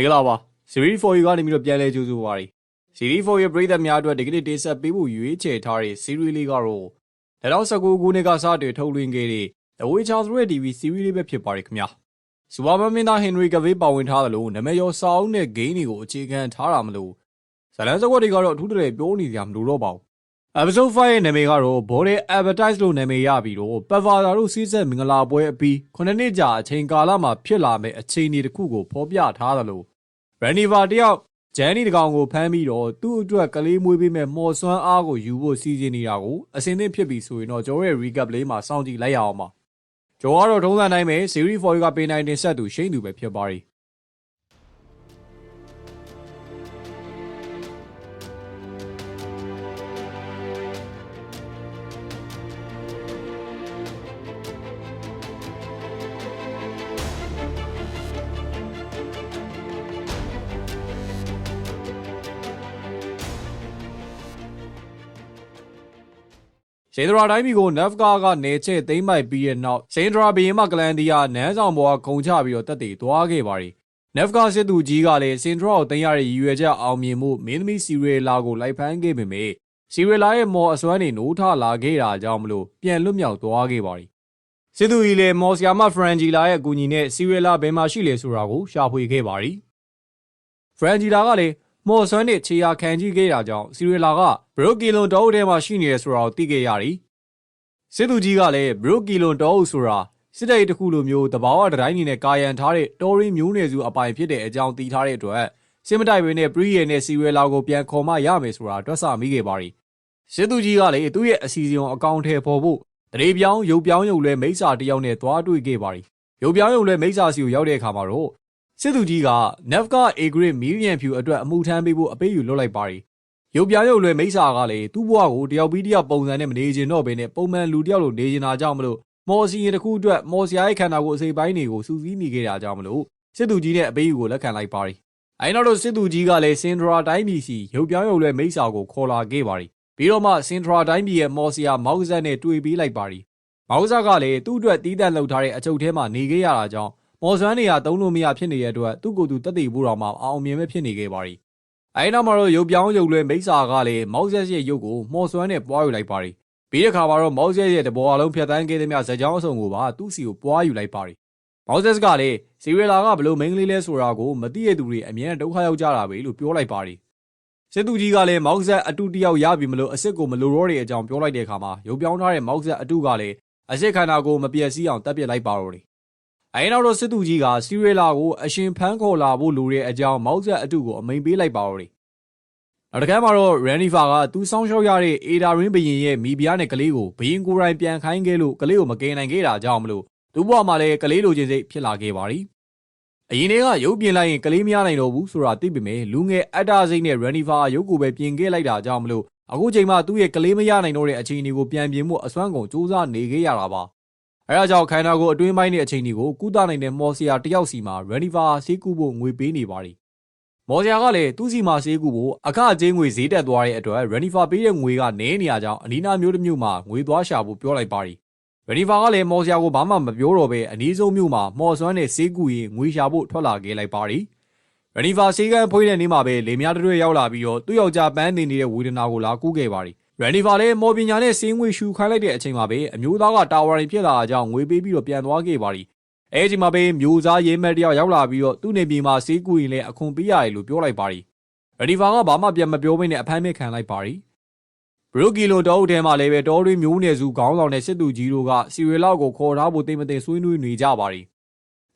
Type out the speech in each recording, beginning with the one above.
မင်္ဂလာပါ Series 4ကနေပြီးတော့ပြန်လဲကြိုးဆိုပါရစေ Series 4ရဲ့ပရိသတ်များအတွက်ဒီကနေ့တင်ဆက်ပေးဖို့ရွေးချယ်ထားတဲ့ Series လေးကတော့2019ခုနှစ်ကစတင်ထုတ်လွှင့်ခဲ့တဲ့ The Witcher 3 TV Series လေးပဲဖြစ်ပါတယ်ခင်ဗျာစူပါမန်မင်းသားဟင်နရီကဗေးပါဝင်ထားသလိုနာမည်ရောစာအုပ်နဲ့ဂိမ်းတွေကိုအခြေခံထားတာမလို့ဇလန်စကွက်တွေကတော့အထူးတလဲပြောနေကြမလို့တော့ပါဘူး episode 5ရဲ့နာမည်ကတော့ Body Advertise လို့နာမည်ရပြီးတော့ Pavada တို့စီးဆက်မင်္ဂလာပွဲအပြီး9နှစ်ကြာအချိန်ကာလမှာဖြစ်လာမယ့်အခြေအနေတစ်ခုကိုဖော်ပြထားသလို Raniva တယောက်ဂျန်နီတကောင်ကိုဖမ်းပြီးတော့သူ့အတွက်ကလေးမွေးပေးမဲ့မော်စွမ်းအားကိုယူဖို့စီစဉ်နေတာကိုအစင်းသင့်ဖြစ်ပြီးဆိုရင်တော့ကျွန်တော်ရဲ့ recap လေးမှာစောင့်ကြည့်လိုက်ရအောင်ပါကျွန်တော်ကတော့ထုံးစံတိုင်းပဲ series 4ကပေးနိုင်တင်ဆက်သူရှိန်သူပဲဖြစ်ပါရီ စိန်ဒရာတိုင်းပြည်ကိုနက်ဖကာကနေချေသိမ့်မိုက်ပြီးတဲ့နောက်စိန်ဒရာဘီရင်မကလန်ဒီယာနန်းဆောင်ပေါ်ကခုံချပြီးတော့တက်တည်သွားခဲ့ပါရီနက်ဖကာစစ်သူကြီးကလည်းစင်ဒရာကိုတင်ရတဲ့ရည်ရွယ်ချက်အောင်မြင်မှုမင်းသမီးစီရီလာကိုလိုက်ဖမ်းခဲ့ပေမဲ့စီရီလာရဲ့မော်အစွမ်းတွေနိုးထလာခဲ့တာကြောင့်မလို့ပြန်လွတ်မြောက်သွားခဲ့ပါရီစစ်သူကြီးလည်းမော်ဆီယာမဖရန်ဂျီလာရဲ့အကူအညီနဲ့စီရီလာဘယ်မှာရှိလဲဆိုတာကိုရှာဖွေခဲ့ပါရီဖရန်ဂျီလာကလည်း မော်ဆွမ်းနဲ့ခြေရာခံကြည့်ခဲ့တာကြောင့်စီရီလာကဘရိုကီလွန်တောအုပ်ထဲမှာရှိနေရဆိုတာကိုသိခဲ့ရတယ်။စစ်သူကြီးကလည်းဘရိုကီလွန်တောအုပ်ဆိုတာစစ်တပ်တစ်ခုလိုမျိုးတဘာဝတိုင်းနေနဲ့ကာယံထားတဲ့တော်ရင်းမျိုးနယ်စုအပိုင်ဖြစ်တဲ့အကြောင်းသိထားတဲ့အတွက်စစ်မတိုင်ပင်နဲ့ပရီးရဲနဲ့စီရီလာကိုပြန်ခေါ်မရမယ်ဆိုတာတွက်ဆမိခဲ့ပါရီ။စစ်သူကြီးကလည်းသူ့ရဲ့အစီအစဉ်အကောင့်ထဲပေါ်ဖို့တရေပြောင်းရုပ်ပြောင်းရုပ်လဲမိစ္ဆာတယောက်နဲ့သွားတွေ့ခဲ့ပါရီ။ရုပ်ပြောင်းရုပ်လဲမိစ္ဆာစီကိုရောက်တဲ့အခါမှာတော့ စစ်သူကြီးက Navka A grade မီလီယံဖြူအတွက်အမှုထမ်းပေးဖို့အပေးယူလွတ်လိုက်ပါရီရုပ်ပြရုပ်လွယ်မိစ္ဆာကလည်းသူ့ဘဝကိုတယောက်ပြီးတယောက်ပုံစံနဲ့မနေချင်တော့ဘဲနဲ့ပုံမှန်လူတယောက်လိုနေချင်တာကြောင့်မလို့မော်စီရင်တစ်ခုအတွက်မော်စီယာရဲ့ခန္ဓာကိုယ်အစိပ်ပိုင်းတွေကိုစူးစီးမိခဲ့တာကြောင့်မလို့စစ်သူကြီးနဲ့အပေးယူကိုလက်ခံလိုက်ပါရီအဲနောက်တော့စစ်သူကြီးကလည်းစင်ဒရာတိုင်းပြည်စီရုပ်ပြရုပ်လွယ်မိစ္ဆာကိုခေါ်လာခဲ့ပါရီပြီးတော့မှစင်ဒရာတိုင်းပြည်ရဲ့မော်စီယာမောက်ဇက်နဲ့တွေ့ပြီးလိုက်ပါရီမောက်ဇက်ကလည်းသူ့အတွက်တီးတန့်လှုပ်ထားတဲ့အချုပ်ထဲမှာနေခဲ့ရတာကြောင့် မော်စွမ်းနေရသုံးလို့မရဖြစ်နေတဲ့အတွက်သူ့ကိုယ်သူတက်တည်ဖို့တော့မှအောင်မြင်မဲ့ဖြစ်နေခဲ့ပါရီအဲဒီနောက်မှာတော့ရုပ်ပြောင်းရုပ်လွဲမိစ္ဆာကလည်းမောက်ဆက်ရဲ့ရုပ်ကိုမော်စွမ်းနဲ့ပွားယူလိုက်ပါရီပြီးတဲ့ခါမှာတော့မောက်ဆက်ရဲ့တဘောအလုံးဖြတ်တန်းခဲ့တဲ့မြဇက်ကြောင်းအစုံကိုပါသူ့စီကိုပွားယူလိုက်ပါရီမောက်ဆက်ကလည်းစီရီလာကဘလို့မိန်းကလေးလဲဆိုတာကိုမသိရသူတွေအမြဲဒုက္ခရောက်ကြတာပဲလို့ပြောလိုက်ပါရီစစ်သူကြီးကလည်းမောက်ဆက်အတူတယောက်ရပြီမလို့အစ်စ်ကိုမလိုတော့တဲ့အကြောင်းပြောလိုက်တဲ့အခါမှာရုပ်ပြောင်းထားတဲ့မောက်ဆက်အတူကလည်းအစ်စ်ခန္ဓာကိုမပြည့်စည်အောင်တပ်ပစ်လိုက်ပါတော့တယ် အဲနောက်တော့စစ်သူကြီးကစီရီလာကိုအရှင်ဖန်းခေါ်လာဖို့လိုတဲ့အကြောင်းမောက်ဆက်အတုကိုအမိန်ပေးလိုက်ပါတော့တယ်။နောက်တစ်ခါမှာတော့ရန်နီဖာကသူစောင်းရှောက်ရတဲ့အေဒါရင်းဘရင်ရဲ့မိဖုရားနဲ့ကလေးကိုဘရင်ကိုယ်တိုင်ပြန်ခိုင်းခဲ့လို့ကလေးကိုမကယ်နိုင်ခဲ့တာကြောင့်မလို့သူ့ဘဝမှာလည်းကလေးလိုချင်စိတ်ဖြစ်လာခဲ့ပါသည်။အရင်တည်းကရုပ်ပြင်လိုက်ရင်ကလေးမရနိုင်တော့ဘူးဆိုတာသိပေမဲ့လူငယ်အတ္တစိတ်နဲ့ရန်နီဖာရုပ်ကိုပဲပြင်ခဲ့လိုက်တာကြောင့်မလို့အခုချိန်မှာသူ့ရဲ့ကလေးမရနိုင်တော့တဲ့အခြေအနေကိုပြန်ပြင်ဖို့အစွမ်းကုန်စူးစမ်းနေခဲ့ရတာပါ။ အဲဒါကြောင့်ခန္ဓာကိုယ်အတွင်းပိုင်းတဲ့အချိန်တွေကိုကုသနိုင်တဲ့မော်ဆီယာတယောက်စီမှာရန်နီဗာဆေးကူဖို့ငွေပေးနေပါသည်မော်ဆီယာကလည်းသူ့စီမှာဆေးကူဖို့အခအကျင်းငွေဈေးတက်သွားတဲ့အတွက်ရန်နီဗာပေးတဲ့ငွေကနည်းနေရကြောင်းအနီးနားမျိုးတစ်မျိုးမှာငွေသွားရှာဖို့ပြောလိုက်ပါသည်ရန်နီဗာကလည်းမော်ဆီယာကိုဘာမှမပြောတော့ဘဲအနည်းဆုံးမျိုးမှာမော်စွမ်းနဲ့ဆေးကူရင်ငွေရှာဖို့ထွက်လာခဲ့လိုက်ပါသည်ရန်နီဗာဆေးကန်ဖွေးတဲ့နေ့မှာပဲလေမြားတွေရောက်လာပြီးတော့သူ့ယောက်ျားပန်းနေနေတဲ့ဝေဒနာကိုလာကူးခဲ့ပါသည် ရန်နီဖာလည်းမော်ပညာနဲ့စင်းငွေရှူခိုင်းလိုက်တဲ့အချိန်မှာပဲအမျိုးသားကတာဝါရင်ဖြစ်လာတာကြောင့်ငွေပေးပြီးတော့ပြန်သွားခဲ့ပါသည်အဲအချိန်မှာပဲမျိုးစားရေးမဲ့တယောက်ရောက်လာပြီးတော့သူ့နေပြည်မှာစေးကူရင်လည်းအခွန်ပေးရတယ်လို့ပြောလိုက်ပါသည်ရန်နီဖာကဘာမှပြန်မပြောဘဲနဲ့အဖမ်းမဲ့ခံလိုက်ပါသည်ဘရူကီလိုတောအုပ်ထဲမှာလည်းပဲတော်ရင်းမျိုးနယ်စုခေါင်းဆောင်တဲ့စစ်သူကြီးတို့ကစီရီလောက်ကိုခေါ်ထားဖို့တိတ်မသိဆွေးနွေးနေကြပါသည်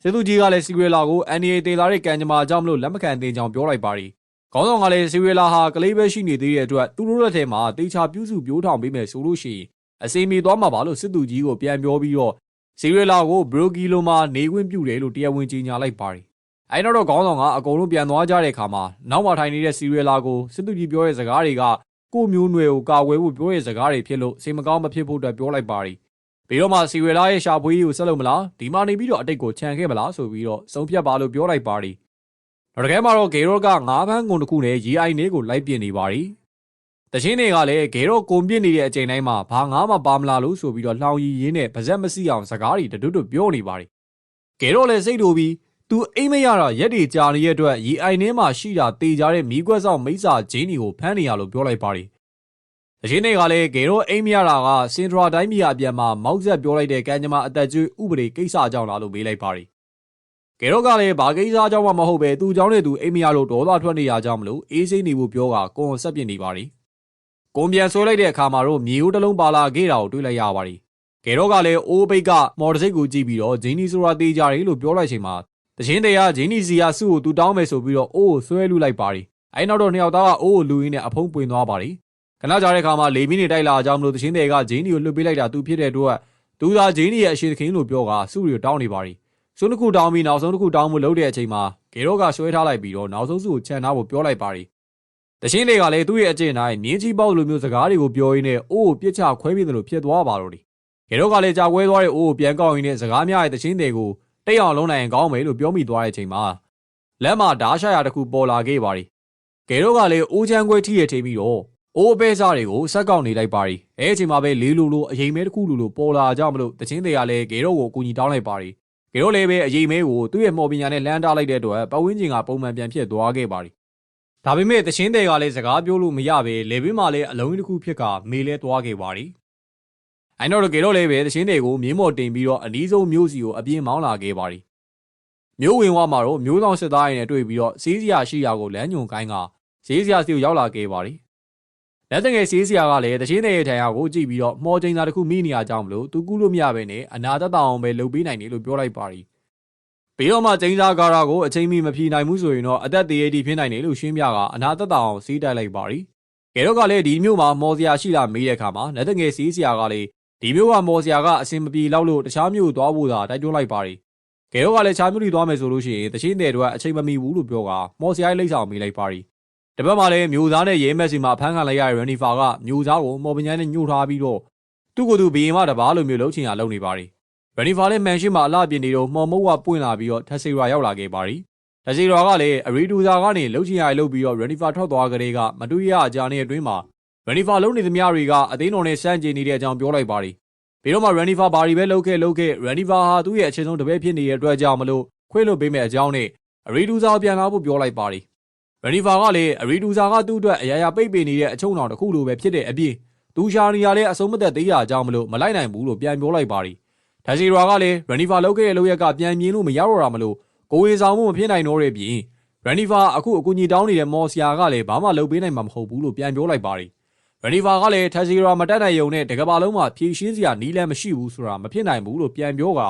စစ်သူကြီးကလည်းစီရီလာကို NDA တေလာတဲ့ကံကြမ္မာကြောင့်မလို့လက်မခံသေးကြောင်းပြောလိုက်ပါသည် ခေါင်းဆောင်ကလည်းစီရီလာဟာကလေးပဲရှိနေသေးတဲ့အတွက်သူတို့လက်ထဲမှာတေချာပြုစုပြိုးထောင်ပေးမယ်ဆိုလို့ရှိရင်အစီမီသွားမှာပါလို့စစ်သူကြီးကိုပြန်ပြောပြီးတော့စီရီလာကိုဘရိုကီလိုမှာနေခွင့်ပြုတယ်လို့တရားဝင်ကြေညာလိုက်ပါတယ်။အဲနောက်တော့ခေါင်းဆောင်ကအကုန်လုံးပြန်သွားကြတဲ့အခါမှာနောက်မှထိုင်နေတဲ့စီရီလာကိုစစ်သူကြီးပြောတဲ့စကားတွေကကိုမျိုးနွယ်ကိုကာဝယ်ဖို့ပြောတဲ့စကားတွေဖြစ်လို့စိတ်မကောင်းမဖြစ်ဖို့အတွက်ပြောလိုက်ပါတယ်။ပြီးတော့မှစီရီလာရဲ့ရှာဖွေးကြီးကိုဆက်လုပ်မလားဒီမှာနေပြီးတော့အတိတ်ကိုခြံခဲ့မလားဆိုပြီးတော့ဆုံးဖြတ်ပါလို့ပြောလိုက်ပါတယ် နောက်တစ်ခဲမှာတော့ဂေရော့ကငါးဖန်းကုန်တစ်ခုနဲ့ရေအိုင်လေးကိုလိုက်ပြစ်နေပါရီတချင်းတွေကလည်းဂေရော့ကုန်ပြစ်နေတဲ့အချိန်တိုင်းမှာဘာငါးမှပါမလာလို့ဆိုပြီးတော့လှောင်ရည်ရင်းနဲ့ပါဇက်မစီအောင်စကားတွေတွတ်တွတ်ပြောနေပါရီဂေရော့လည်းစိတ်တူပြီးသူအိမ်မရတာရက်တွေကြာနေတဲ့အတွက်ရီအိုင်ထဲမှာရှိတာတေကြတဲ့မိကွက်ဆောင်မိစ္ဆာဂျင်းနီကိုဖမ်းနေရလို့ပြောလိုက်ပါတယ်။အချင်းတွေကလည်းဂေရိုအိမ်မရတာကစင်ဒရာတိုင်းပြည်အပြန်မှာမောက်ဆက်ပြောလိုက်တဲ့ကံကြမ္မာအသက်ကျွေးဥပဒေကိစ္စကြောင့်လားလို့မေးလိုက်ပါတ ကဲတော့ကလည်းဘာကိစ္စအကြောင်းမှမဟုတ်ပဲသူ့အကြောင်းနဲ့သူအိမ်မရလို့ဒေါသထွက်နေရကြမလို့အေးစိမ့်နေဖို့ပြောတာကွန်ဆက်ပြစ်နေပါရီကွန်ပြန်ဆွဲလိုက်တဲ့အခါမှာတော့မြေဦးတစ်လုံးပါလာခဲ့တာကိုတွေ့လိုက်ရပါရီကဲတော့ကလည်းအိုးဘိတ်ကမော်တစိတ်ကိုကြည့်ပြီးတော့ဂျင်းနီဆိုတာတေးကြတယ်လို့ပြောလိုက်ချိန်မှာတချင်းတရဂျင်းနီစီယာစုကိုသူတောင်းမယ်ဆိုပြီးတော့အိုးကိုဆွဲလူလိုက်ပါရီအဲနောက်တော့နှစ်ယောက်သားကအိုးကိုလူရင်းနဲ့အဖုံးပွင့်သွားပါရီခဏကြာတဲ့အခါမှာလေမီနေတိုက်လာကြမလို့တချင်းတွေကဂျင်းနီကိုလွတ်ပေးလိုက်တာသူဖြစ်တဲ့အတွက်သူသာဂျင်းနီရဲ့အရှိသခင်လို့ပြောတာစုရီကိုတောင်းနေပါရီ ယ်။စုတစ်ခုတောင်းပြီးနောက်ဆုံးတစ်ခုတောင်းမှုလုပ်တဲ့အချိန်မှာဂေရိုကဆွဲထားလိုက်ပြီးတော့နောက်ဆုံးစုကိုခြံထားဖို့ပြောလိုက်ပါတယ်။တချင်းတွေကလည်းသူ့ရဲ့အကျင့်တိုင်းမြင်းကြီးပေါက်လိုမျိုးစကားတွေကိုပြောရင်းနဲ့အိုးကိုပြစ်ချခွဲပြတယ်လို့ဖြစ်သွားပါတော့တယ်။ဂေရိုကလည်းကြာခွဲသွားတဲ့အိုးကိုပြန်ကောက်ရင်းနဲ့စကားများတဲ့တချင်းတွေကိုတိတ်အောင်လုံးနိုင်ရင်ကောင်းမယ်လို့ပြောမိသွားတဲ့အချိန်မှာလက်မှာဓားရှာရတစ်ခုပေါ်လာခဲ့ပါတယ်။ဂေရိုကလည်းအိုးချမ်းခွဲထိရထိပြီးတော့အိုးအပဲစားတွေကိုဆက်ကောက်နေလိုက်ပါတယ်။အဲအချိန်မှာပဲလေးလိုလိုအရင်မဲတစ်ခုလိုလိုပေါ်လာကြမလို့တချင်းတွေကလည်းဂေရိုကိုအကူကြီးတောင်းလိုက်ပါတ ယ်။ဂေရိုလည်းပဲအရင်မဲကိုသူ့ရဲ့မော်ပညာနဲ့လမ်းတားလိုက်တဲ့အတွက်ပတ်ဝန်းကျင်ကပုံမှန်ပြန်ဖြစ်သွားခဲ့ပါတယ်။ဒါပေမဲ့တချင်းတွေကလည်းစကားပြောလို့မရပဲလေဘင်းမှာလည်းအလုံးတစ်ခုဖြစ်ကမေလဲသွားခဲ့ပါတယ်။အဲတော့ကေတော့လည်းပဲတချင်းတွေကိုမြင်းမော်တင်ပြီးတော့အနီးဆုံးမျိုးစီကိုအပြင်းမောင်းလာခဲ့ပါတယ်။မျိုးဝင်ဝမှာတော့မျိုးဆောင်စစ်သားတွေနဲ့တွေ့ပြီးတော့စီးစရာရှိရာကိုလမ်းညွန်ကိုင်းကဈေးစရာစီကိုရောက်လာခဲ့ပါတယ်။ လက်တငယ်စီးစရာကလည်းတချင်းတွေရဲ့ထံရကိုကြည့်ပြီးတော့မော်ကျင်းသားတစ်ခုမိနေရကြောင်းမလို့သူကူးလို့မရပဲနဲ့အနာတတ်တောင်ပဲလုပ်ပေးနိုင်တယ်လို့ပြောလိုက်ပါတယ်။ပြီးတော့မှကျင်းသားကာရာကိုအချိန်မီမဖြေနိုင်ဘူးဆိုရင်တော့အသက်တရေတီဖြစ်နိုင်တယ်လို့ရှင်းပြကအနာတတ်တောင်စီးတိုက်လိုက်ပါတယ်။ကဲတော့ကလည်းဒီမျိုးမှာမော်စရာရှိလားမေးတဲ့အခါမှာလက်တငယ်စီးစရာကလည်းဒီမျိုးကမော်စရာကအစင်မပြေလောက်လို့တခြားမျိုးသွားဖို့သာတိုက်တွန်းလိုက်ပါတယ်။ကဲတော့ကလည်းခြားမျိုးတွေသွားမယ်ဆိုလို့ရှိရင်တချင်းတဲ့တွေကအချိန်မမီဘူးလို့ပြောကမော်စရာရဲ့လိမ့်ဆောင်မေးလိုက်ပါတယ်။ တပတ်မှလည်းမျိုးသားနဲ့ရဲမက်စီမှာဖမ်းခံလိုက်ရတဲ့ရန်နီဖာကမျိုးသားကိုမော်ပညာနဲ့ညှို့ထားပြီးတော့သူ့ကိုယ်သူဘီရင်မတပါလိုမျိုးလှုပ်ချင်ရလုပ်နေပါတယ်။ရန်နီဖာလည်းမန်ရှိမှာအလှပြင်နေတော့မော်မုတ်ကပွင့်လာပြီးတော့ထက်စီရာရောက်လာခဲ့ပါတယ်။ထက်စီရာကလည်းအရီဒူဇာကနေလှုပ်ချင်ရလုပ်ပြီးတော့ရန်နီဖာထွက်သွားကြတဲ့ကမတူရအကြာနေအတွင်းမှာရန်နီဖာလုံနေသမျှတွေကအသိတော်နဲ့စမ်းကြည်နေတဲ့အကြောင်းပြောလိုက်ပါတယ်။ပြီးတော့မှရန်နီဖာဘာတွေပဲလုပ်ခဲ့လုပ်ခဲ့ရန်နီဖာဟာသူ့ရဲ့အချင်းဆုံးတပည့်ဖြစ်နေတဲ့အတွက်ကြောင့်မလို့ခွေးလွတ်ပေးမဲ့အကြောင်းနဲ့အရီဒူဇာပြန်လာဖို့ပြောလိုက်ပါတယ်။ ရန်နီဖာကလည်းအရီဒူဇာကသူ့အတွက်အရာရာပိတ်ပင်နေတဲ့အချုံတော်တစ်ခုလိုပဲဖြစ်တဲ့အပြင်သူရှာနေရတဲ့အစုံမသက်သေးရအကြောင်းမလို့မလိုက်နိုင်ဘူးလို့ပြန်ပြောလိုက်ပါတယ်။ဒါစီရာကလည်းရန်နီဖာလုပ်ခဲ့တဲ့လုပ်ရက်ကပြန်မြင်လို့မရတော့တာမလို့ကိုဝင်ဆောင်မှုမဖြစ်နိုင်တော့တဲ့ပြင်ရန်နီဖာအခုအကူကြီးတောင်းနေတဲ့မော်ဆီယာကလည်းဘာမှလုပ်ပေးနိုင်မှာမဟုတ်ဘူးလို့ပြန်ပြောလိုက်ပါတယ်။ရန်နီဖာကလည်းထက်စီရာမတက်နိုင်ရုံနဲ့တကဘာလုံးမှာဖြည့်ရှင်းစရာနီးလန်းမရှိဘူးဆိုတာမဖြစ်နိုင်ဘူးလို့ပြန်ပြောက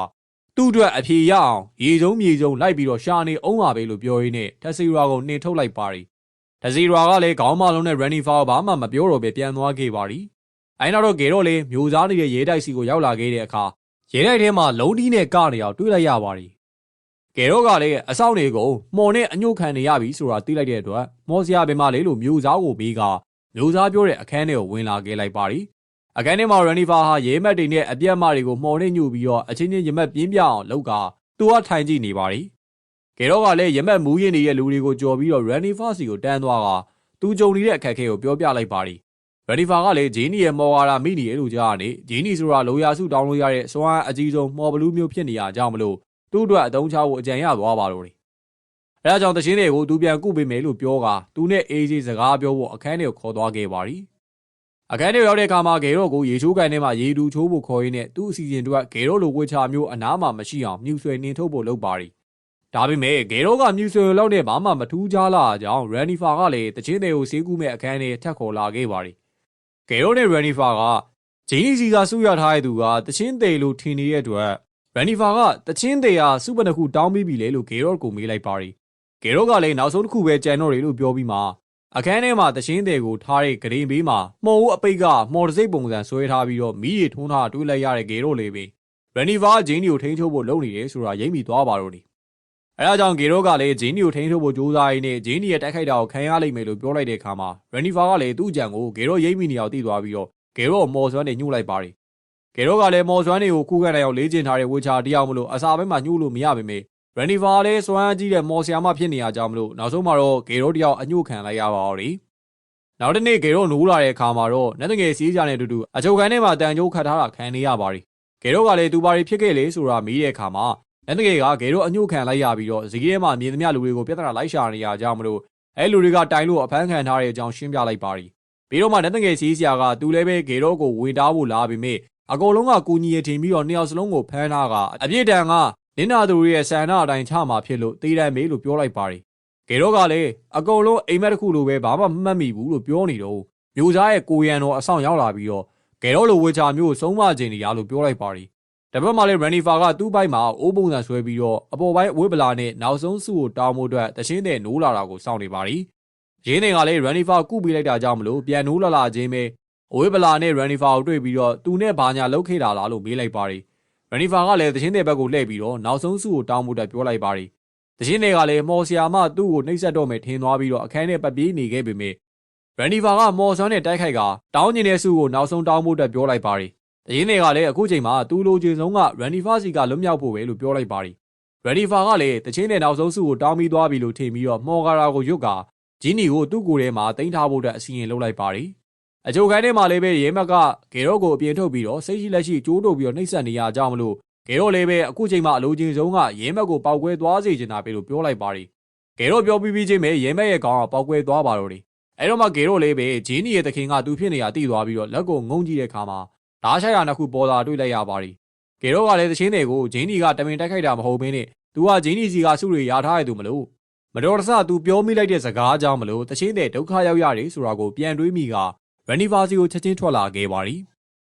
သူ့အတွက်အဖြေရအောင်ရေစုံမြေစုံလိုက်ပြီးတော့ရှာနေအောင်ပါပဲလို့ပြောရင်းနဲ့ထက်စီရာကိုနှင်ထုတ်လိုက်ပါတယ်။ထက်စီရာကလည်းခေါင်းမလုံးနဲ့ရန်နီဖာကိုဘာမှမပြောတော့ပဲပြန်သွားခဲ့ပါတယ်။အဲနောက်တော့ဂေတော့လေမျိုးစားနေတဲ့ရဲတိုက်စီကိုရောက်လာခဲ့တဲ့အခါရဲတိုက်ထဲမှာလုံးတီးနဲ့ကနေအောင်တွေးလိုက်ရပါတယ်။ကယ်တော့ကလည်းအဆောင်တွေကိုမော်နဲ့အညှို့ခံနေရပြီဆိုတာသိလိုက်တဲ့အတွက်မော်စရာပင်မလေးလို့မျိုးစားကိုဘေးကမျိုးစားပြောတဲ့အခန်းထဲကိုဝင်လာခဲ့လိုက်ပါတယ်။ အခန်းထဲမှာရန်နီဖာဟာရဲမက်တွေနဲ့အပြက်မတွေကိုမှော်နဲ့ညှို့ပြီးတော့အချင်းချင်းရမက်ပြင်းပြအောင်လောက်ကသူကထိုင်ကြည့်နေပါတယ်။ကယ်တော့ကလည်းရမက်မူးရင်နေတဲ့လူတွေကိုကြော်ပြီးတော့ရန်နီဖာစီကိုတန်းသွားကသူကြုံနေတဲ့အခက်အခဲကိုပြောပြလိုက်ပါတယ်ရန်ဒီဖာကလည်းဂျီနီရဲ့မော်ဝါရာမိနေလို့ကြားနေဂျီနီဆိုတာလိုရာစုတောင်းလို့ရတဲ့စွမ်းအားအကြီးဆုံးမော်ဘလူးမျိုးဖြစ်နေရကြောင်းမလို့သူ့အတွက်အတုံးချဖို့အကြံရသွားပါလို့တယ်။အဲဒါကြောင့်တချင်းတွေကိုသူပြန်ကုပေးမယ်လို့ပြောကသူနဲ့အေးကြီးစကားပြောဖို့အခန်းထဲကိုခေါ်သွားခဲ့ပါရီ။ အခန်းထဲရောက်တဲ့အခါမှာဂေရော့ကိုရေချိုးကန်ထဲမှာရေတူချိုးဖို့ခေါ်ရင်းနဲ့သူ့အစီအစဉ်တွေကဂေရော့လိုဝေချာမျိုးအနားမှာမရှိအောင်မြူဆွဲနှင်ထုတ်ဖို့လုပ်ပါရီ။ဒါပေမဲ့ဂေရောကမြူဆွဲလောက်နဲ့ဘာမှမထူးခြားလာကြောင်းရန်နီဖာကလည်းတချင်းတွေကိုစေးကူးမဲ့အခန်းထဲထက်ခေါ်လာခဲ့ပါရီ။ဂေရိုနဲ့ရန်နီဖာကဂျင်းနီစီကစုရထားတဲ့သူကတချင်းသေးလို့ထင်နေတဲ့အတွက်ရန်နီဖာကတချင်းသေးဟာစုပနခုတောင်းပြီးပြီလေလို့ဂေရိုကိုမေးလိုက်ပါရီဂေရိုကလည်းနောက်ဆုံးတစ်ခုပဲကြံတော့တယ်လို့ပြောပြီးမှ အခန်းထဲမှာတချင်းသေးကိုထားတဲ့ဂရင်ဘေးမှာမှော်ဦးအပိတ်ကမော်ဒစိတ်ပုံစံဆွဲထားပြီးတော့မီးရီထုံးထားတွေးလိုက်ရတဲ့ဂေရိုလေးပဲရန်နီဖာဂျင်းနီကိုထိန်းချုပ်ဖို့လုပ်နေတယ်ဆိုတာရိပ်မိသွားပါတော့တယ်အဲဒါကြောင့်ဂေရိုကလည်းဂျင်းနီကိုထိန်းချုပ်ဖို့ကြိုးစားရင်းနဲ့ဂျင်းနီရဲ့တိုက်ခိုက်တာကိုခံရလိမ့်မယ်လို့ပြောလိုက်တဲ့အခါမှာရန်နီဖာကလည်းသူ့ကြံကိုဂေရိုရိပ်မိနေအောင်တည်သွားပြီးတော့ဂေရိုမော်ဆွမ်းနေညှို့လိုက်ပါတယ်ဂေရိုကလည်းမော်ဆွမ်းတွေကိုကူးကန်နိုင်အောင်လေ့ကျင့်ထားတဲ့ဝေချာတရားမလို့အစာပိုင်းမှာညှို့လို့မရပါမေ ရန်နီဖာလည်းစွမ်းကြီးတဲ့မော်ဆီယာမဖြစ်နေရကြောင်းမလို့နောက်ဆုံးမှာတော့ဂေရိုတယောက်အညှို့ခံလိုက်ရပါတော့တယ်နောက်တစ်နေ့ဂေရိုနိုးလာတဲ့အခါမှာတော့နတ်ငယ်စီးကြတဲ့အတူတူအချုပ်ခန်းထဲမှာတန်ကြိုးခတ်ထားတာခံနေရပါတယ်ဂေရိုကလည်းသူပါရီဖြစ်ခဲ့လေဆိုတာမေးတဲ့အခါမှာလက်တကယ်ကဂေတို့အညှို့ခံလိုက်ရပြီးတော့ဇီးထဲမှာမြင်သမျှလူတွေကိုပြဿနာလိုက်ရှာနေရကြမလို့အဲလူတွေကတိုင်လို့အဖမ်းခံထားတဲ့အကြောင်းရှင်းပြလိုက်ပါရီပြီးတော့မှလက်တကယ်စီးစရာကသူလည်းပဲဂေတို့ကိုဝင်တားဖို့လာပြီးမြအကုန်လုံးကကူညီရထင်ပြီးတော့နှစ်ယောက်စလုံးကိုဖမ်းထားကအပြစ်ဒဏ်က နင်းနာသူတွေရဲ့ဆန္ဒအတိုင်းချမှာဖြစ်လို့တေးတမ်းမေးလို့ပြောလိုက်ပါရီဂေတို့ကလည်းအကုန်လုံးအိမ်မက်တစ်ခုလိုပဲဘာမှမမှတ်မိဘူးလို့ပြောနေတော့မျိုးသားရဲ့ကိုရန်တော်အဆောင်ရောက်လာပြီးတော့ဂေတို့လိုဝေချာမျိုးကိုဆုံးမခြင်းနေရလို့ပြောလိုက်ပါရီတပတ်မှလည်း Renifer ကသူ့ဘိုက်မှာအိုးပုံစံဆွဲပြီးတော့အပေါ်ပိုင်းအဝိပလာနဲ့နောက်ဆုံးစုကိုတောင်းဖို့အတွက်တရှင်းတဲ့နိုးလာတာကိုစောင့်နေပါရီရင်းနေကလည်း Renifer ကုပေးလိုက်တာကြောင့်မလို့ပြန်နိုးလာလာချင်းပဲအဝိပလာနဲ့ Renifer ကိုတွေ့ပြီးတော့သူနဲ့ဘာညာလှုပ်ခဲ့တာလားလို့မေးလိုက်ပါရီ Renifer ကလည်းတရှင်းတဲ့ဘက်ကိုလှည့်ပြီးတော့နောက်ဆုံးစုကိုတောင်းဖို့အတွက်ပြောလိုက်ပါရီတရှင်းတွေကလည်းမော်ဆီယာမသူ့ကိုနှိပ်စက်တော့မယ်ထင်သွားပြီးတော့အခန်းထဲပတ်ပြေးနေခဲ့ပေမဲ့ Renifer ကမော်ဆွမ်းနဲ့တိုက်ခိုက်ကတောင်းကျင်တဲ့စုကိုနောက်ဆုံးတောင်းဖို့အတွက်ပြောလိုက်ပါရီတရင်တွေကလည်းအခုချိန်မှာသူ့လိုချင်ဆုံးက Renifer စီကလွတ်မြောက်ဖို့ပဲလို့ပြောလိုက်ပါရီ Renifer ကလည်းတချင်းတဲ့နောက်ဆုံးစုကိုတောင်းပြီးသွားပြီလို့ထင်ပြီးတော့မော်ဂါရာကိုရွတ်ကာဂျင်းနီကိုသူ့ကိုယ်ထဲမှာတင်ထားဖို့အတွက်အစီရင်လုပ်လိုက်ပါရီ အချိုခိုင်းထဲမှာလည်းပဲရဲမက်ကဂေရော့ကိုအပြင်ထုတ်ပြီးတော့စိတ်ရှိလက်ရှိကြိုးတုပ်ပြီးတော့နှိပ်စက်နေရကြမလို့ဂေရော့လည်းပဲအခုချိန်မှာအလိုချင်ဆုံးကရဲမက်ကိုပောက်ကွဲသွားစေချင်တာပဲလို့ပြောလိုက်ပါရီဂေရော့ပြောပြီးပြီးချင်းပဲရဲမက်ရဲ့ကောင်ကပောက်ကွဲသွားပါတော့တယ်အဲ့တော့မှဂေရော့လည်းပဲဂျင်းနီရဲ့တခင်ကသူဖြစ်နေရတိသွားပြီးတော့လက်ကိုငုံကြည့်တဲ့ခါမှာဓာတ်ရှိုင်ရနှစ်ခုပေါ်လာတွေ့လိုက်ရပါရီဂေရော့ကလည်းတချင်းတွေကိုဂျင်းနီကတမင်တိုက်ခိုက်တာမဟုတ်ဘဲနဲ့သူကဂျင်းနီစီကစုတွေရထားရသူမလို့မတော်တဆသူပြောမိလိုက်တဲ့စကားကြောင့်မလို့တချင်းတဲ့ဒုက္ခရောက်ရတယ်ဆိုတာကိုပြန်တွေးမိက ရန်နီဖာစီကိုချက်ချင်းထွက်လာခဲ့ပါရီ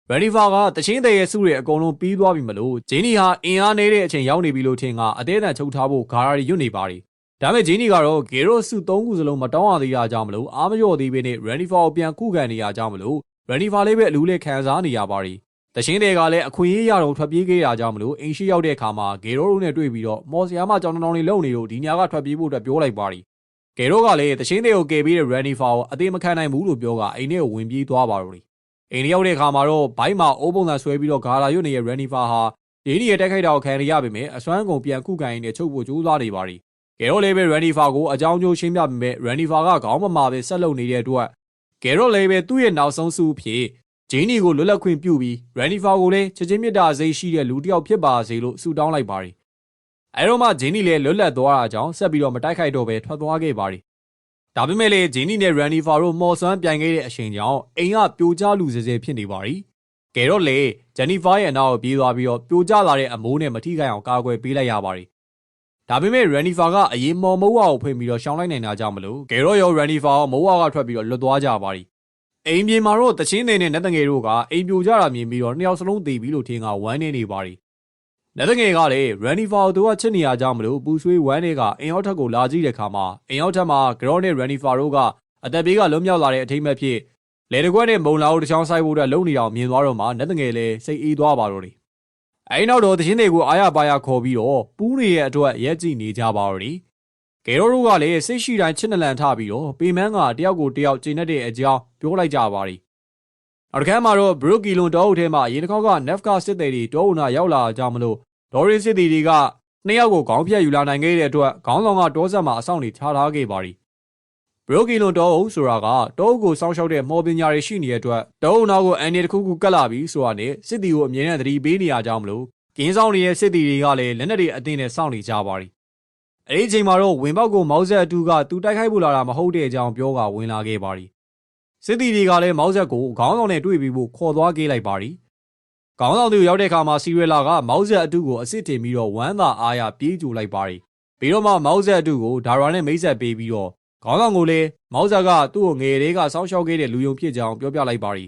ရန်နီဖာကတချင်းတဲ့ရဲ့စုတွေအကုန်လုံးပြီးသွားပြီမလို့ဂျင်းနီဟာအင်အားနေတဲ့အချိန်ရောက်နေပြီလို့ထင်ကအသေးအံချုပ်ထားဖို့ဂါရာရီရွတ်နေပါရီဒါမဲ့ဂျင်းနီကတော့ဂေရိုစု၃ခုစလုံးမတောင်းရသေးတာကြောင့်မလို့အားမလျော့သေးဘဲနဲ့ရန်နီဖာကိုပြန်ခုခံနေရကြောင်းမလို့ရန်နီဖာလေးပဲအလူးလေးခံစားနေရပါရီတချင်းတွေကလည်းအခွင့်အရေးရတော့ထွက်ပြေးခဲ့တာကြောင့်မလို့အိမ်ရှိရောက်တဲ့အခါမှာဂေရိုတို့နဲ့တွေ့ပြီးတော့မော်ဆီယာမကြောင်တောင်လေးလုံနေလို့ဒီညာကထွက်ပြေးဖို့အတွက်ပြောလိုက်ပါရီ ဂေရိုကလည်းတချင်းတွေကိုကယ်ပြီးတဲ့ရန်နီဖာကိုအသေးမခံနိုင်ဘူးလို့ပြောကအိမ်ထဲကိုဝင်ပြေးသွားပါတော့တယ်အိမ်ရောက်တဲ့အခါမှာတော့ဘိုင်းမှာအိုးပုံစံဆွဲပြီးတော့ဂါလာရွတ်နေတဲ့ရန်နီဖာဟာဒီနီရဲ့တက်ခိုက်တာကိုခံရရပေမဲ့အစွမ်းကုန်ပြန်ခုခံရင်းနဲ့ချုပ်ဖို့ကြိုးစားနေပါရီဂေရိုလေးပဲရန်နီဖာကိုအကြောင်းကျိုးရှင်းပြပေမဲ့ရန်နီဖာကခေါင်းမမာပဲဆက်လုပ်နေတဲ့အတွက်ဂေရိုလေးပဲသူ့ရဲ့နောက်ဆုံးစုဖြစ်ဂျင်းနီကိုလွတ်လပ်ခွင့်ပြုပြီးရန်နီဖာကိုလည်းချက်ချင်းမြတ်တာစိတ်ရှိတဲ့လူတစ်ယောက်ဖြစ်ပါစေလို့ဆုတောင်းလိုက်ပါရီ အဲတော့မှဂျင်းနီလည်းလွတ်လပ်သွားတာကြောင့်ဆက်ပြီးတော့မတိုက်ခိုက်တော့ပဲထွက်သွားခဲ့ပါရီဒါပေမဲ့လည်းဂျင်းနီနဲ့ရန်နီဖာတို့မော်ဆွမ်းပြိုင်ခဲ့တဲ့အချိန်ကြောင့်အိမ်ကပြိုကျလူစဲစဲဖြစ်နေပါရီကဲတော့လေဂျန်နီဖာရဲ့အနောက်ကိုပြေးသွားပြီးတော့ပြိုကျလာတဲ့အမိုးနဲ့မထိခိုက်အောင်ကာကွယ်ပေးလိုက်ရပါရီဒါပေမဲ့ရန်နီဖာကအရင်မော်မိုးဝါကိုဖွင့်ပြီးတော့ရှောင်းလိုက်နိုင်တာကြောင့်မလို့ဂေရော့ရောရန်နီဖာကိုမိုးဝါကထွက်ပြီးတော့လွတ်သွားကြပါရီအိမ်ပြင်မှာတော့တချင်းနေနဲ့နတ်တငယ်တို့ကအိမ်ပြိုကြတာမြင်ပြီးတော့နှစ်ယောက်စလုံးသေပြီလို့ထင်ကဝမ်းနေနေပါရီ နတ်တငယ်ကလည်းရန်နီဖာကိုသူကချစ်နေရကြောင်းမလို့ပူဆွေးဝမ်းနေကအင်ရောက်ထက်ကိုလာကြည့်တဲ့ခါမှာအင်ရောက်ထက်မှာဂရော့နဲ့ရန်နီဖာတို့ကအသက်ဘေးကလွတ်မြောက်လာတဲ့အထိမ့်မဲ့ဖြစ်လေတကွက်နဲ့မုံလာကိုတချောင်းဆိုင်ဖို့အတွက်လုံနေအောင်မြင်သွားတော့မှနတ်တငယ်လည်းစိတ်အေးသွားပါတော့တယ်အဲဒီနောက်တော့တချင်းတွေကိုအားရပါရခေါ်ပြီးတော့ပူးနေရဲ့အတွက်ရက်ကြည့်နေကြပါတော့တယ်ဂေရိုတို့ကလည်းစိတ်ရှိတိုင်းချစ်နလန်ထပြီးတော့ပေမန်းကတယောက်ကိုတယောက်ကျင်းတဲ့အကြောင်းပြောလိုက်ကြပါရီ နောက်တစ်ခါမှာတော့ဘရုကီလွန်တောအုပ်ထဲမှာအရင်တစ်ခေါက်ကနက်ဖ်ကစစ်သည်တွေတောအုပ်နာရောက်လာကြမလို့ဒေါ်ရီစစ်သည်တွေကနှစ်ယောက်ကိုခေါင်းဖြတ်ယူလာနိုင်ခဲ့တဲ့အတွက်ခေါင်းဆောင်ကတောဆက်မှာအဆောင်နေချထားခဲ့ပါရီဘရုကီလွန်တောအုပ်ဆိုတာကတောအုပ်ကိုစောင့်ရှောက်တဲ့မော်ပညာတွေရှိနေတဲ့အတွက်တောအုပ်နာကိုအန်ဒီတစ်ခုခုကတ်လာပြီးဆိုတာနဲ့စစ်သည်ကိုအမြဲတမ်းသတိပေးနေရကြောင်းမလို့ကင်းဆောင်နေတဲ့စစ်သည်တွေကလည်းလက်နက်တွေအသင်းနဲ့စောင့်နေကြပါရီအဲ့ဒီချိန်မှာတော့ဝင်ပေါက်ကိုမောက်ဆက်အတူကသူတိုက်ခိုက်ဖို့လာတာမဟုတ်တဲ့အကြောင်းပြောကဝင်လာခဲ့ပါရီ စစ်တီတွေကလည်းမောက်ဆက်ကိုခေါင်းဆောင်နဲ့တွေ့ပြီးဖို့ခေါ်သွားခဲ့လိုက်ပါရီခေါင်းဆောင်သူရောက်တဲ့အခါမှာစီရီလာကမောက်ဆက်အတူကိုအစ်စ်တင်ပြီးတော့ဝမ်းသာအားရပြေးကြိုလိုက်ပါရီပြီးတော့မှမောက်ဆက်အတူကိုဒါရာနဲ့မိတ်ဆက်ပေးပြီးတော့ခေါင်းဆောင်ကိုလည်းမောက်ဆက်ကသူ့ကိုငယ်တွေကစောင်းရှောက်ခဲ့တဲ့လူယုံဖြစ်ကြောင်းပြောပြလိုက်ပါရီ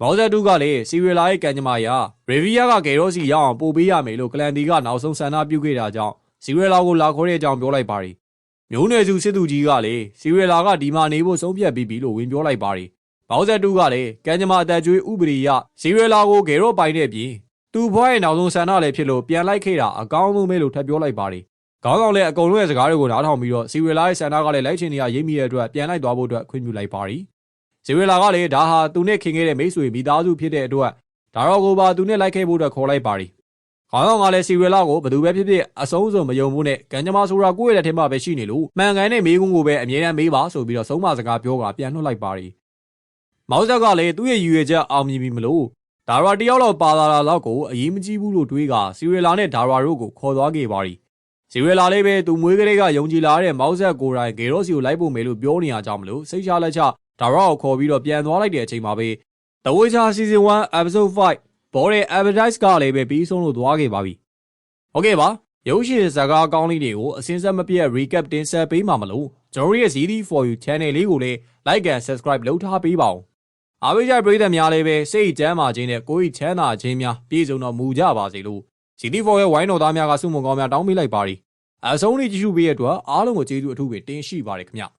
မောက်ဆက်တူကလည်းစီရီလာရဲ့ကံကြမ္မာရာရေဗီယာကဂေရိုစီရောက်အောင်ပို့ပေးရမယ်လို့ကလန်ဒီကနောက်ဆုံးဆန္ဒပြုခဲ့တာကြောင့်စီရီလာကိုလာခေါ်တဲ့အကြောင်းပြောလိုက်ပါရီ မျိုးနွယ်စုစစ်သူကြီးကလည်းစီရီလာကဒီမှာနေဖို့ဆုံးဖြတ်ပြီးပြီလို့ဝင်ပြောလိုက်ပါရီဘောက်ဆက်တူကလည်းကံကြမ္မာအသက်ကျွေးဥပဒေရစီရီလာကိုဂေရော့ပိုင်တဲ့ပြင်သူ့ဘွားရဲ့နောက်ဆုံးဆန္ဒလည်းဖြစ်လို့ပြန်လိုက်ခဲ့တာအကောင်းဆုံးပဲလို့ထပ်ပြောလိုက်ပါရီခေါင်းဆောင်လည်းအကုန်လုံးရဲ့စကားတွေကိုနားထောင်ပြီးတော့စီရီလာရဲ့ဆန္ဒကလည်းလိုက်ချင်နေရရိပ်မိတဲ့အတွက်ပြန်လိုက်သွားဖို့အတွက်ခွင့်ပြုလိုက်ပါရီစီရီလာကလည်းဒါဟာသူနဲ့ခင်ခဲ့တဲ့မိတ်ဆွေမိသားစုဖြစ်တဲ့အတွက်ဒါတော့ကိုပါသူနဲ့လိုက်ခဲ့ဖို့အတွက်ခေါ်လိုက်ပါရီ ခေါင်းဆောင်ကလည်းစီရီလာကိုဘယ်သူပဲဖြစ်ဖြစ်အဆုံးစုံမယုံဘူးနဲ့ကံကြမ္မာဆိုတာကိုယ့်ရဲ့လက်ထဲမှာပဲရှိနေလို့မှန်ကန်တဲ့မေးခွန်းကိုပဲအမြဲတမ်းမေးပါဆိုပြီးတော့ဆုံးမစကားပြောကပြန်နှုတ်လိုက်ပါရီမောက်ဆက်ကလည်းသူ့ရဲ့ရည်ရွယ်ချက်အောင်မြင်ပြီမလို့ဒါရာတယောက်လောက်ပါလာတာလောက်ကိုအရေးမကြီးဘူးလို့တွေးကစီရီလာနဲ့ဒါရာတို့ကိုခေါ်သွားခဲ့ပါရီစီရီလာလေးပဲသူမွေးကလေးကယုံကြည်လာတဲ့မောက်ဆက်ကိုရိုင်းဂေရော့စီကိုလိုက်ဖို့မယ်လို့ပြောနေရကြောင်းမလို့စိတ်ချလက်ချဒါရာကိုခေါ်ပြီးတော့ပြန်သွားလိုက်တဲ့အချိန်မှာပဲ The Witcher Season 1 Episode 5 ဘော်ရဲ့ Advertise ကလည်းပဲပြီးဆုံးလို့သွားခဲ့ပါပြီ။ Okay ပါရုပ်ရှင်ဇာတ်ကားကောင်းလေးတွေကိုအစင်းစက်မပြတ် recap တင်ဆက်ပေးမှာမလို့ကျွန်တော်ရဲ့ ZD for you channel လေးကိုလည်း like and subscribe လုပ်ထားပေးပါဦး။အားပေးကြတဲ့ပရိသတ်များလည်းပဲစိတ်ကြမ်းပါခြင်းနဲ့ကိုယ်ဤချမ်းသာခြင်းများပြည့်စုံတော်မူကြပါစေလို့ ZD for ရဲ့ဝိုင်းတော်သားများကဆုမွန်ကောင်းများတောင်းပေးလိုက်ပါရီ။အဆုံးလေးကြည့်ရှုပေးရတဲ့အတွက်အားလုံးကိုကျေးဇူးအထူးပဲတင်ရှိပါတယ်ခင်ဗျ။